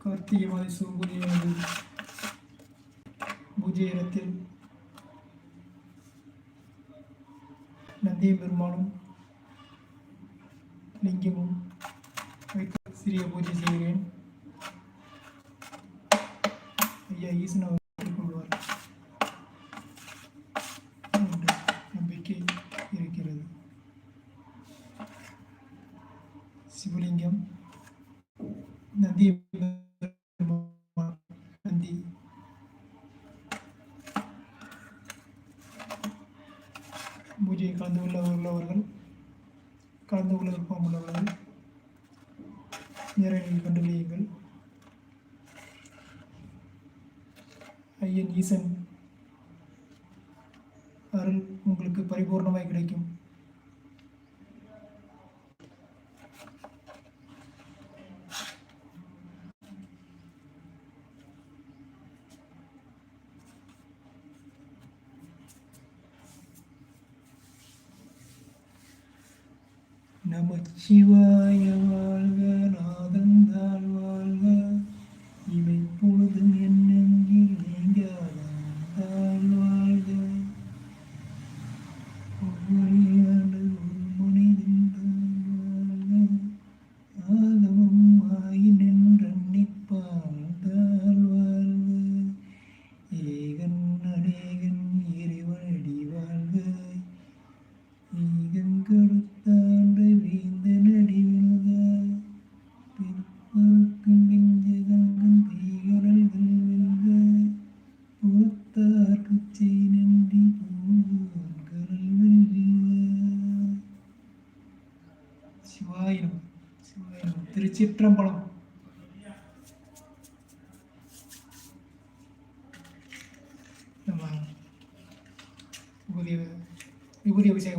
கார்த்திகை மாத சூம்புதியானது பூஜை இடத்தில் நந்திய பெருமானும் லிங்கமும் வைத்து சிறிய பூஜை செய்கிறேன் ஐயா ஈசன் கொள்வார் நம்பிக்கை இருக்கிறது சிவலிங்கம் நந்திய என் ஈசன் அருள் உங்களுக்கு பரிபூர்ணமாய் கிடைக்கும். நமச்சிவாயம்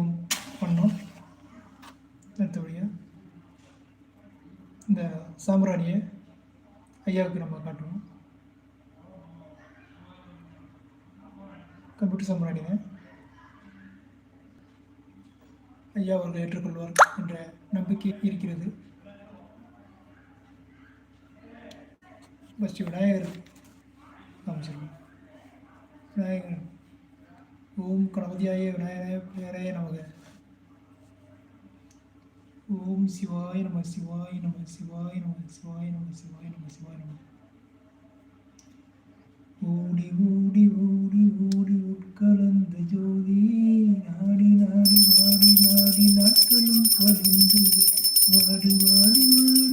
இதுவும் பண்ணுறோம் அடுத்தபடியாக இந்த சாம்பிராணியை ஐயாவுக்கு நம்ம காட்டுவோம் கம்ப்யூட்டர் சாம்பிராணிங்க ஐயா அவர்கள் ஏற்றுக்கொள்வார் என்ற நம்பிக்கை இருக்கிறது ஃபஸ்ட்டு விநாயகர் காமிச்சிருக்கோம் விநாயகர் ஓம் கணபதியாய விநாயகராய பிள்ளையராய நமக. ஓம் சிவாய நம சிவாய நம சிவாய நம சிவாய நம சிவாய நம சிவாய நம ஓடி ஓடி ஓடி ஓடி உட்கலந்த ஜோதி நாடி நாடி நாடி நாடி நாட்களும் பதிந்து வாடி வாடி வாடி.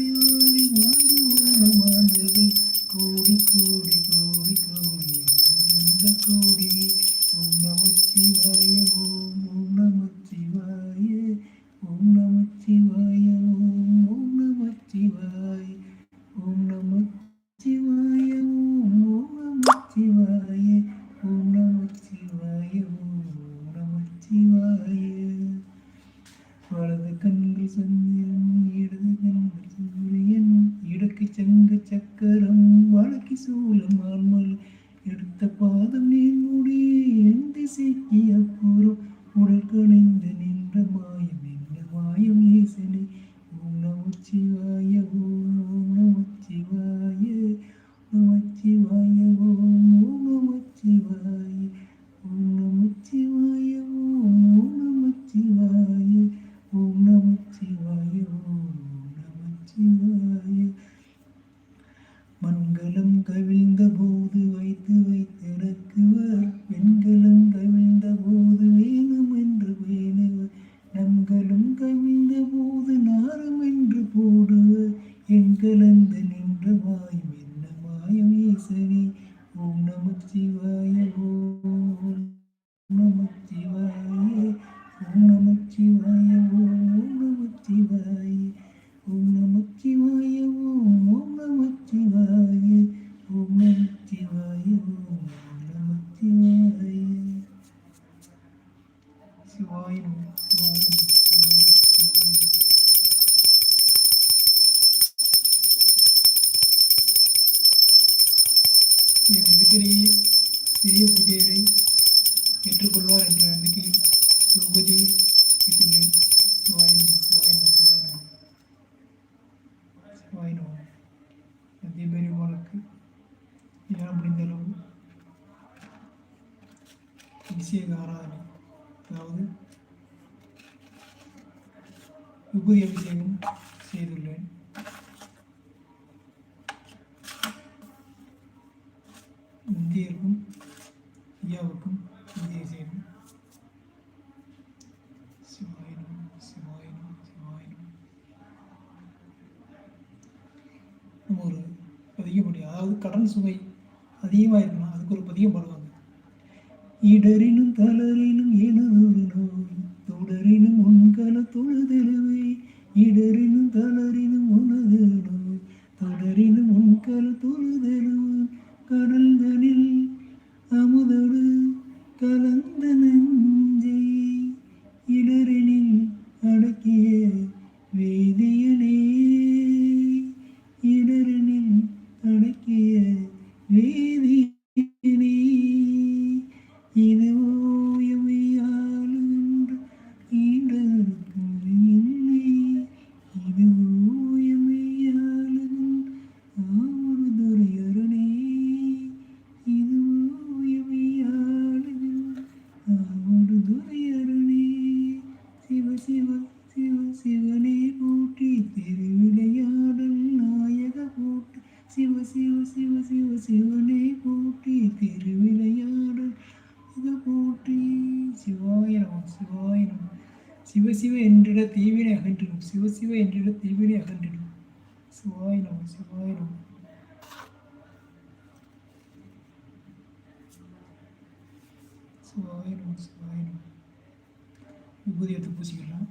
you uh, புதிய விஷயமும் செய்துள்ளேன். இந்தியருக்கும் ஐயாவுக்கும் இந்திய செய்யும் சிவாயினும் சிவாயினும் சிவாயினம். நம்ம ஒரு பதிகம் அதாவது கடன் சுமை அதிகமாக இருக்குன்னா அதுக்கு ஒரு பதிகம் பாடுவாங்க. இடரினும் தளரினும் எனதொரு நோய் தொடரினும் me. சிவ என்றிட தீவினை அகன்றிடும். சிவ சிவ என்றிட தீவினை அகன்றிடும். சிவாய் நம சிவாய் நம. சிவாய் நம சிவாய் நம. விபூதி எடுத்து பூசிக்கலாம்.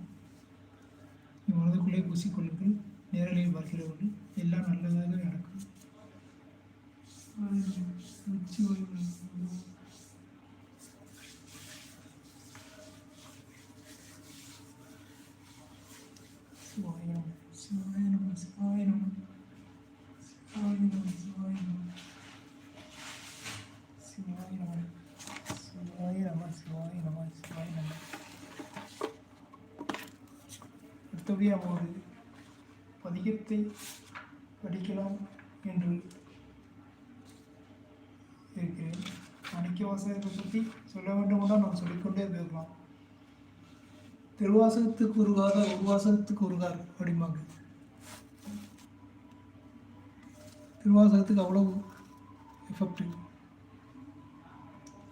மனதுக்குள்ளே பூசிக்கொள்ளுங்கள். நேரலையில் பார்க்கிறவர்கள் எல்லாம் நல்லதாக நடக்கும். சிவாய் நம சிவாய நம சிவாய நம சிவாய நம சிவாய நம சிவாய நம சிவாய நம சிவாய நம சிவாய நம சிவாய நம அடுத்தபடி ஒரு பதிகத்தை படிக்கலாம் என்று இருக்கிறேன். மாணிக்க பற்றி சொல்ல வேண்டுமென்றால் நான் சொல்லிக்கொண்டே போகலாம் திருவாசகத்துக்கு உருகாத உருவாசகத்துக்கு உருகார் அப்படிம்பாங்க. திருவாசகத்துக்கு அவ்வளவு எஃபெக்ட்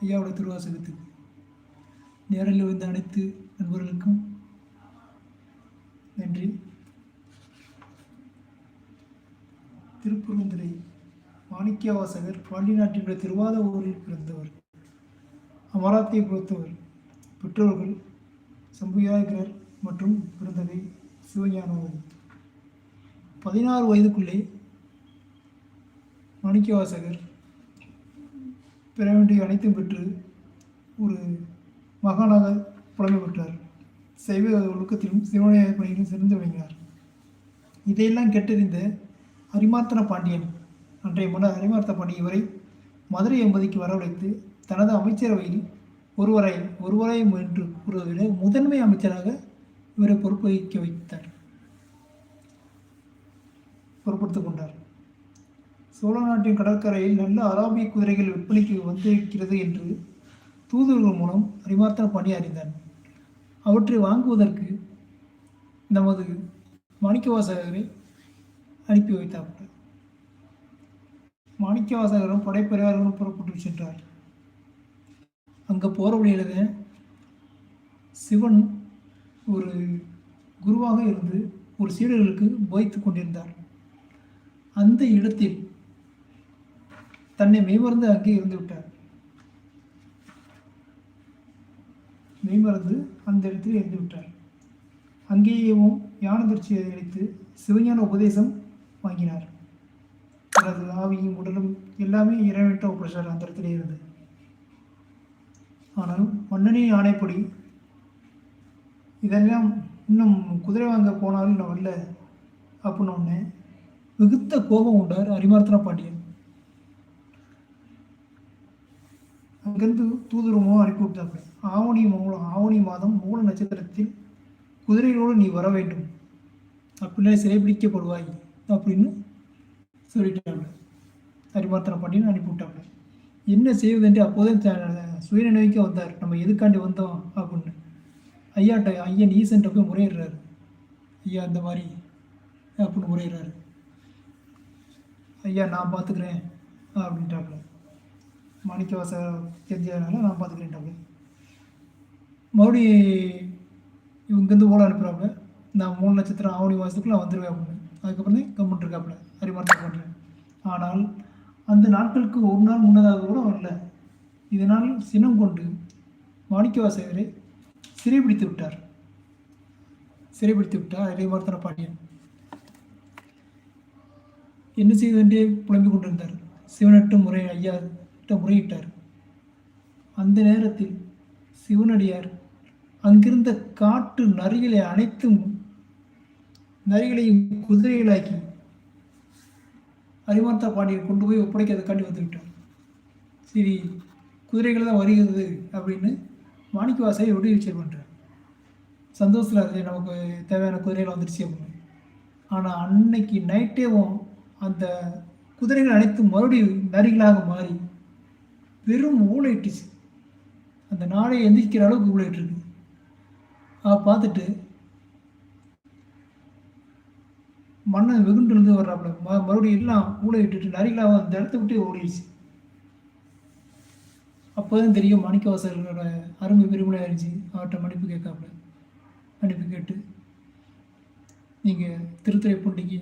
ஐயாவோட திருவாசகத்துக்கு. நேரில் வந்த அனைத்து நண்பர்களுக்கும் நன்றி. திருப்புருந்துரை மாணிக்கவாசகர் பாண்டி நாட்டினுடைய திருவாத ஊரில் பிறந்தவர். அமராத்தியை பொறுத்தவர். பெற்றோர்கள் சம்புயாகர் மற்றும் பிறந்தவை சிவஞானவதி பதினாறு வயதுக்குள்ளே மாணிக்கவாசகர் பெற வேண்டிய அனைத்தும் பெற்று ஒரு மகானாக புலமை பெற்றார். சைவ ஒழுக்கத்திலும் சிவனைய பணியிலும் சிறந்து விளங்கினார். இதையெல்லாம் கெட்டறிந்த அரிமார்த்தன பாண்டியன் அன்றைய மன்னர் அரிமார்த்த பாண்டியன் இவரை மதுரை எம்பதிக்கு வரவழைத்து தனது அமைச்சரவையில் ஒருவரை ஒருவரை என்று கூறுவதை முதன்மை அமைச்சராக இவரை பொறுப்பு வகிக்க வைத்தார். பொறுப்படுத்திக் கொண்டார். சோழ நாட்டின் கடற்கரையில் நல்ல அராபிய குதிரைகள் விற்பனைக்கு வந்திருக்கிறது என்று தூதுவர்கள் மூலம் அரிமார்த்தன பணி அறிந்தார். அவற்றை வாங்குவதற்கு நமது மாணிக்கவாசகரை அனுப்பி வைத்தார். மாணிக்கவாசகரும் படைப்பெரியார்களும் புறப்பட்டு சென்றார். அங்கே போகிற வழியில் சிவன் ஒரு குருவாக இருந்து ஒரு சீடர்களுக்கு போய்த்து கொண்டிருந்தார். அந்த இடத்தில் தன்னை மெய்மறந்து அங்கே இருந்து விட்டார். மெய்மறந்து அந்த இடத்தில் இருந்து விட்டார். அங்கேயும் ஞானதிர்ச்சியை அளித்து சிவஞான உபதேசம் வாங்கினார். தனது ஆவியும் உடலும் எல்லாமே இறைவன்ட்ட உபசாரம் அந்த இடத்துல இருந்து ஆனால் மன்னனின் ஆணைப்படி. இதெல்லாம் இன்னும் குதிரை வாங்க போனாலும் நான் வரல அப்படின்னு ஒன்று மிகுத்த கோபம் உண்டார் அரிமார்த்தன பாண்டியன். அங்கிருந்து தூதுருமோ அனுப்பி விட்டாங்க ஆவணி மூலம் ஆவணி மாதம் மூல நட்சத்திரத்தில் குதிரைகளோடு நீ வர வேண்டும். அப்படின்னா சிறைபிடிக்கப்படுவாய் அப்படின்னு சொல்லிட்டாங்க அரிமார்த்தன பாண்டியன் அனுப்பி விட்டாங்க என்ன செய்வதென்று அப்போதே த- சுயநினைவுக்கு வந்தார். நம்ம எதுக்காண்டி வந்தோம் அப்படின்னு. ஐயாட்ட ஐயன் ஈசன்ட்ட போய் முறையிடுறாரு. ஐயா இந்த மாதிரி அப்படின்னு முறையிடுறாரு. ஐயா நான் பார்த்துக்கிறேன் அப்படின்ட்டாப்புல. மாணிக்கவாச தெரிஞ்சதுனால நான் பார்த்துக்கிறேன்ட்டாப்புல. மறுபடி இவங்கேருந்து ஓலை அனுப்புகிறாப்புல நான் மூணு நட்சத்திரம் ஆவணி மாதத்துக்குள்ள வந்துடுவேன் அப்படின்னு. அதுக்கப்புறம் தான் கம்முன்ட்டு அறிமாற்றம் பண்ணுறேன் ஆனால் அந்த நாட்களுக்கு ஒரு நாள் முன்னதாக கூட வரல. இதனால் சினம் கொண்டு மாணிக்கவாசகரை சிறைபிடித்து விட்டார். சிறைபிடித்து விட்டார் அறிமார்த்தன பாண்டியன். என்ன செய்வதென்றே புலம்பிக் கொண்டிருந்தார். சிவனட்டு முறை ஐயா கிட்ட முறையிட்டார். அந்த நேரத்தில் சிவனடியார் அங்கிருந்த காட்டு நரிகளை அனைத்தும் நரிகளையும் குதிரைகளாக்கி அரிமார்த்தா பாண்டியை கொண்டு போய் ஒப்படைக்கிறதுக்காண்டி வந்து விட்டார் சரி குதிரைகள் தான் வருகிறது அப்படின்னு மாணிக்கவாசை விடுவிச்சை பண்ணுறார் சந்தோஷத்தில் அது நமக்கு தேவையான குதிரைகள் வந்துருச்சு அப்படின்னு. ஆனால் அன்னைக்கு நைட்டேவும் அந்த குதிரைகள் அனைத்தும் மறுபடியும் நரிகளாக மாறி வெறும் ஊழையிட்டுச்சு. அந்த நாளை எந்திரிக்கிற அளவுக்கு ஊழையிட்டுருக்கு. அதை பார்த்துட்டு மன்னன் வெகுண்டிருந்து வர்றாப்புல. ம மறுபடியும் எல்லாம் ஊழையிட்டுட்டு நரிகளாக அந்த இடத்த விட்டு ஓடிடுச்சு. அப்போதான் தெரியும் மாணிக்கவாசகர்களோட அருமை பெருமையாக இருந்துச்சு. அவர்கிட்ட மன்னிப்பு கேட்காப்புல. மன்னிப்பு கேட்டு நீங்கள் திருத்துறைப்பூண்டிக்கு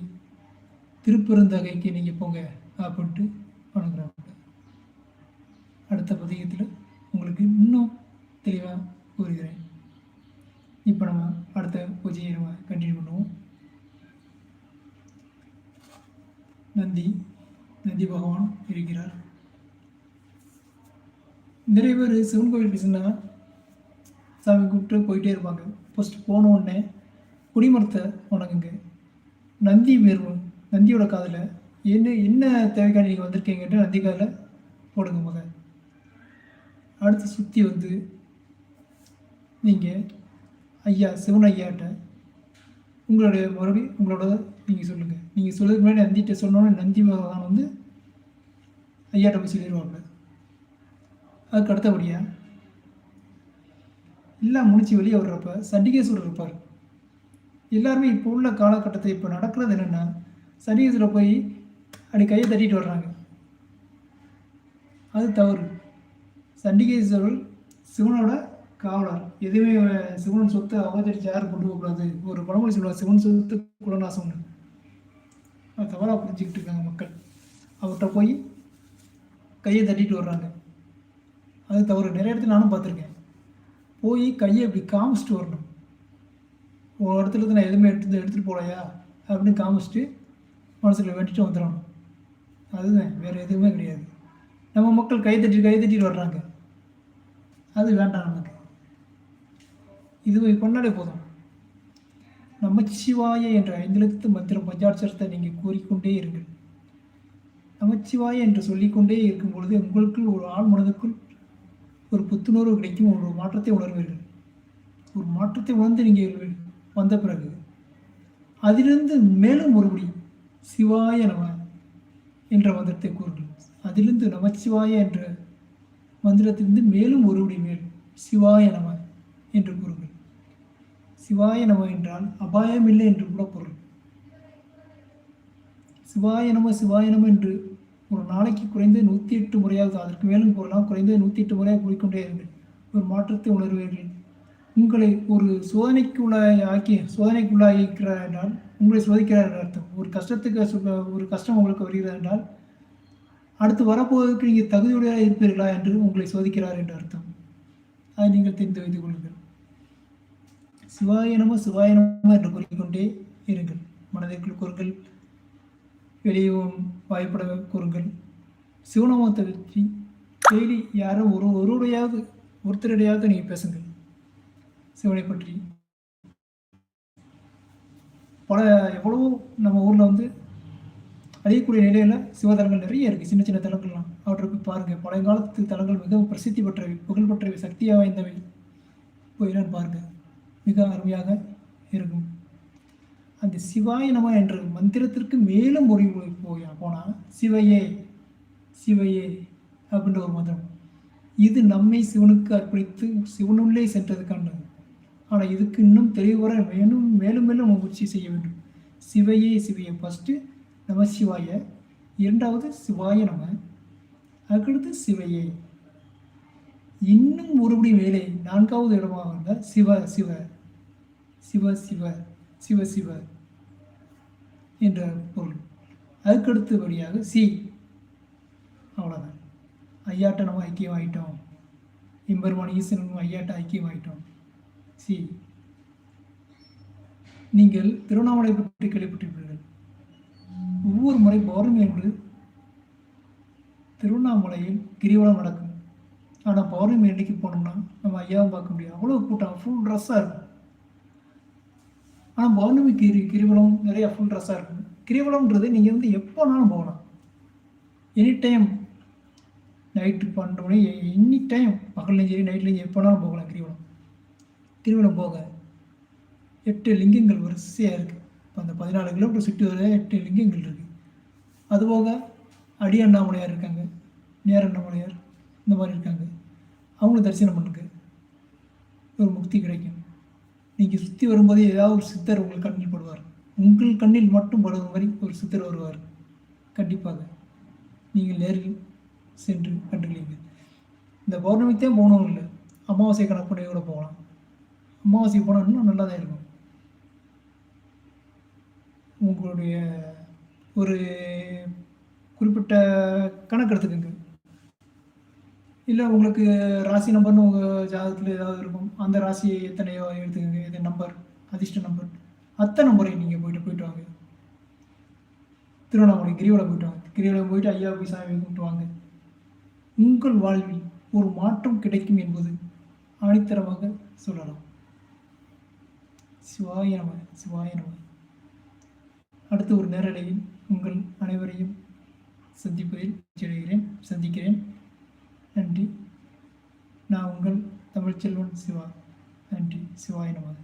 திருப்பெருந்தகைக்கு நீங்கள் போங்க அப்படின்ட்டு வணங்குறாப்புல. அடுத்த பதிகத்தில் உங்களுக்கு இன்னும் தெளிவாக கூறுகிறேன். இப்போ நம்ம அடுத்த பூஜையை நம்ம கண்டினியூ பண்ணுவோம். நந்தி நந்தி பகவான் இருக்கிறார். நிறைய பேர் சிவன் கோவிலுக்கு சொன்னால் சாமி கூப்பிட்டு போயிட்டே இருப்பாங்க. ஃபஸ்ட்டு போன உடனே குடிமரத்தை வணங்குங்க. நந்தி மேரும் நந்தியோட காதில் என்ன என்ன தேவைக்கான நீங்கள் வந்திருக்கீங்கன்ட்டு நந்தி காதில் போடுங்க முத. அடுத்து சுற்றி வந்து நீங்கள் ஐயா சிவன் ஐயாட்ட உங்களுடைய மறுபடி உங்களோட நீங்கள் சொல்லுங்கள் நீங்கள் சொல்கிறதுக்கு முன்னாடி நந்திட்ட சொன்னோன்னே நந்தி பகவான் வந்து ஐயாட்ட போய் சொல்லிடுவாங்க அதுக்கு அடுத்தபடியாக எல்லாம் முடிச்சு வெளியே வர்றப்ப சண்டிகேஸ்வரர் இருப்பார். எல்லாருமே இப்போ உள்ள காலகட்டத்தை இப்போ நடக்கிறது என்னென்னா சண்டிகேஸ்வரர் போய் அப்படி கையை தட்டிட்டு வர்றாங்க. அது தவறு. சண்டிகேஸ்வரர் சிவனோட காவலர். எதுவுமே சிவன் சொத்து அவதரிச்சு யாரும் கொண்டு போகக்கூடாது. ஒரு பழமொழி சொல்லுவார் சிவன் சொத்து குலநாசம்னு. அது தவறாக புரிஞ்சுக்கிட்டு இருக்காங்க மக்கள். அவர்கிட்ட போய் கையை தட்டிட்டு வர்றாங்க. அது தவறு. நிறைய இடத்துல நானும் பார்த்துருக்கேன். போய் கையை இப்படி காமிச்சிட்டு வரணும். ஒரு இடத்துல இருந்து நான் எதுவுமே எடுத்து எடுத்துகிட்டு போகலையா அப்படின்னு காமிச்சிட்டு மனசில் வேண்டிட்டு வந்துடணும். அதுதான். வேறு எதுவுமே கிடையாது. நம்ம மக்கள் கை தட்டி கை தட்டிட்டு வர்றாங்க. அது வேண்டாம் நமக்கு. இது பண்ணாலே போதும். நமச்சிவாய என்ற ஐந்தெழுத்து மந்திரம் பஞ்சாட்சரத்தை நீங்கள் கூறிக்கொண்டே இருங்கள். நமச்சிவாய என்று சொல்லிக்கொண்டே இருக்கும் பொழுது உங்களுக்குள் ஒரு ஆள் மனதுக்குள் ஒரு புத்துணர்வு கிடைக்கும் ஒரு மாற்றத்தை உணர்வீர்கள். ஒரு மாற்றத்தை உணர்ந்து நீங்கள் வந்த பிறகு அதிலிருந்து மேலும் ஒருபடி சிவாய நம என்ற மந்திரத்தை கூறுங்கள். அதிலிருந்து நமச்சிவாய என்ற மந்திரத்திலிருந்து மேலும் ஒருபடி மேல் சிவாய நம என்று கூறுங்கள். சிவாய நம என்றால் அபாயம் இல்லை என்று கூட பொருள். சிவாய நம சிவாய நம என்று ஒரு நாளைக்கு குறைந்து நூற்றி எட்டு முறையாவது அதற்கு மேலும் கூறலாம் குறைந்து நூற்றி எட்டு முறையாக கூறிக்கொண்டே இருங்கள். ஒரு மாற்றத்தை உணர்வீர்கள் உங்களை ஒரு சோதனைக்குள்ளாய் ஆக்கி சோதனைக்குள்ளாகிறார் என்றால் உங்களை சோதிக்கிறார் என்ற அர்த்தம். ஒரு கஷ்டத்துக்கு ஒரு கஷ்டம் உங்களுக்கு வருகிறார் என்றால் அடுத்து வரப்போவதற்கு நீங்கள் தகுதியுடையாக இருப்பீர்களா என்று உங்களை சோதிக்கிறார் என்ற அர்த்தம். அதை நீங்கள் தெரிந்து வைத்துக் கொள்ளுங்கள். சிவாய நம சிவாய நம என்று கூறிக்கொண்டே இருங்கள். மனதிற்குள் கூறுங்கள். வெளியவும் வாய்ப்பட கூறுங்கள். சிவநாமத்தை பற்றி டெய்லி யாரோ ஒரு ஒருவரையாவது ஒருத்தருடையாவது நீங்கள் பேசுங்கள். சிவனை பற்றி. பல எவ்வளவோ நம்ம ஊரில் வந்து அழியக்கூடிய நிலையில் சிவதலங்கள் நிறைய இருக்குது சின்ன சின்ன தலங்கள்லாம். அவற்றை போய் பாருங்கள் பழைய காலத்து தலங்கள் மிகவும் பிரசித்தி பெற்றவை புகழ் பெற்றவை சக்தி வாய்ந்தவை. போய் பாருங்கள் மிக அருமையாக இருக்கும். அந்த சிவாய நம என்ற மந்திரத்திற்கு மேலும் ஒரு போய் போனால் சிவையே சிவையே அப்படின்ற ஒரு மந்திரம். இது நம்மை சிவனுக்கு அர்ப்பணித்து சிவனுள்ளே சென்றதுக்கானது ஆனால் இதுக்கு இன்னும் தெளிவுற மேலும் மேலும் மேலும் நம்ம முயற்சி செய்ய வேண்டும். சிவையே சிவையே. ஃபஸ்ட்டு நம சிவாய இரண்டாவது சிவாய நம அதுக்கடுத்து சிவையே. இன்னும் ஒருபடி மேலே நான்காவது இடமாக இருந்தால் சிவ சிவ. சிவ சிவ. சிவ சிவ. என்ற பொருள். அதுக்கடுத்தபடியாக சி. அவ்வளோதான் ஐயாட்ட நம்ம ஐக்கியம் ஆகிட்டோம் எம்பெருமான் ஈசனும் ஐயாட்ட ஐக்கியம் ஆயிட்டோம் சி. நீங்கள் திருவண்ணாமலை பற்றி கேள்விப்பட்டிருப்பீர்கள். ஒவ்வொரு முறை பௌர்ணமி என்று திருவண்ணாமலையில் கிரிவலம் நடக்கும். ஆனால் பௌர்ணமி அன்னைக்கு போனோம்னா நம்ம ஐயாவை பார்க்க முடியும் அவ்வளோ கூட்டம் ஃபுல் ட்ரெஸ்ஸாக இருக்கும். ஆனால் பௌர்ணமி கிரி கிரிவலம் நிறையா ஃபுல் ட்ரெஸ்ஸாக இருக்கும். கிரிவலம்ன்றது நீங்கள் வந்து எப்போனாலும் போகலாம். எனி டைம் நைட்டு பன்னெண்டு மணி எனி டைம் பகல்லையும் சரி நைட்லையும் சரி எப்போனாலும் போகலாம் கிரிவலம். கிரிவலம் போக எட்டு லிங்கங்கள் வரிசையாக இருக்குது இப்போ அந்த பதினாலு கிலோமீட்டர் சுற்றி வர எட்டு லிங்கங்கள் இருக்குது அதுபோக அடி அண்ணாமலையார் இருக்காங்க நேர அண்ணாமலையார் இந்த மாதிரி இருக்காங்க. அவங்களும் தரிசனம் பண்ணுங்க. ஒரு முக்தி கிடைக்கும். நீங்கள் சுற்றி வரும்போதே ஏதாவது ஒரு சித்தர் உங்கள் கண்ணில் படுவார். உங்கள் கண்ணில் மட்டும் படுற மாதிரி ஒரு சித்தர் வருவார். கண்டிப்பாக. நீங்கள் நேரில் சென்று கண்டுகளீங்க இந்த பௌர்ணமிக்கே போகணும் இல்லை. அமாவாசை கணக்குடைய கூட போகலாம். அமாவாசை போனால் இன்னும் நல்லா தான் இருக்கும். உங்களுடைய ஒரு குறிப்பிட்ட கணக்கு எடுத்துக்கோங்க இல்லை உங்களுக்கு ராசி நம்பர்னு உங்கள் ஜாதகத்தில் ஏதாவது இருக்கும்? அந்த ராசி எத்தனையோ எடுத்துக்கோங்க. இது நம்பர் அதிர்ஷ்ட நம்பர் அத்தனை நம்பரையும் நீங்கள் போயிட்டு போயிட்டு வாங்க. திருவண்ணாமலை கிரிவலம் போயிட்டு வாங்க. கிரிவலம் போயிட்டு ஐயா போய் சாமி கும்பிட்டு வாங்க. உங்கள் வாழ்வில் ஒரு மாற்றம் கிடைக்கும் என்பது ஆணித்தரமாக சொல்லலாம். சிவாய நம சிவாய நம. அடுத்த ஒரு நேரலையில் உங்கள் அனைவரையும் சந்திப்பதில் சந்திக்கிறேன். நன்றி. நான் உங்கள் தமிழ்ச்செல்வன் சிவா. நன்றி. சிவாய நம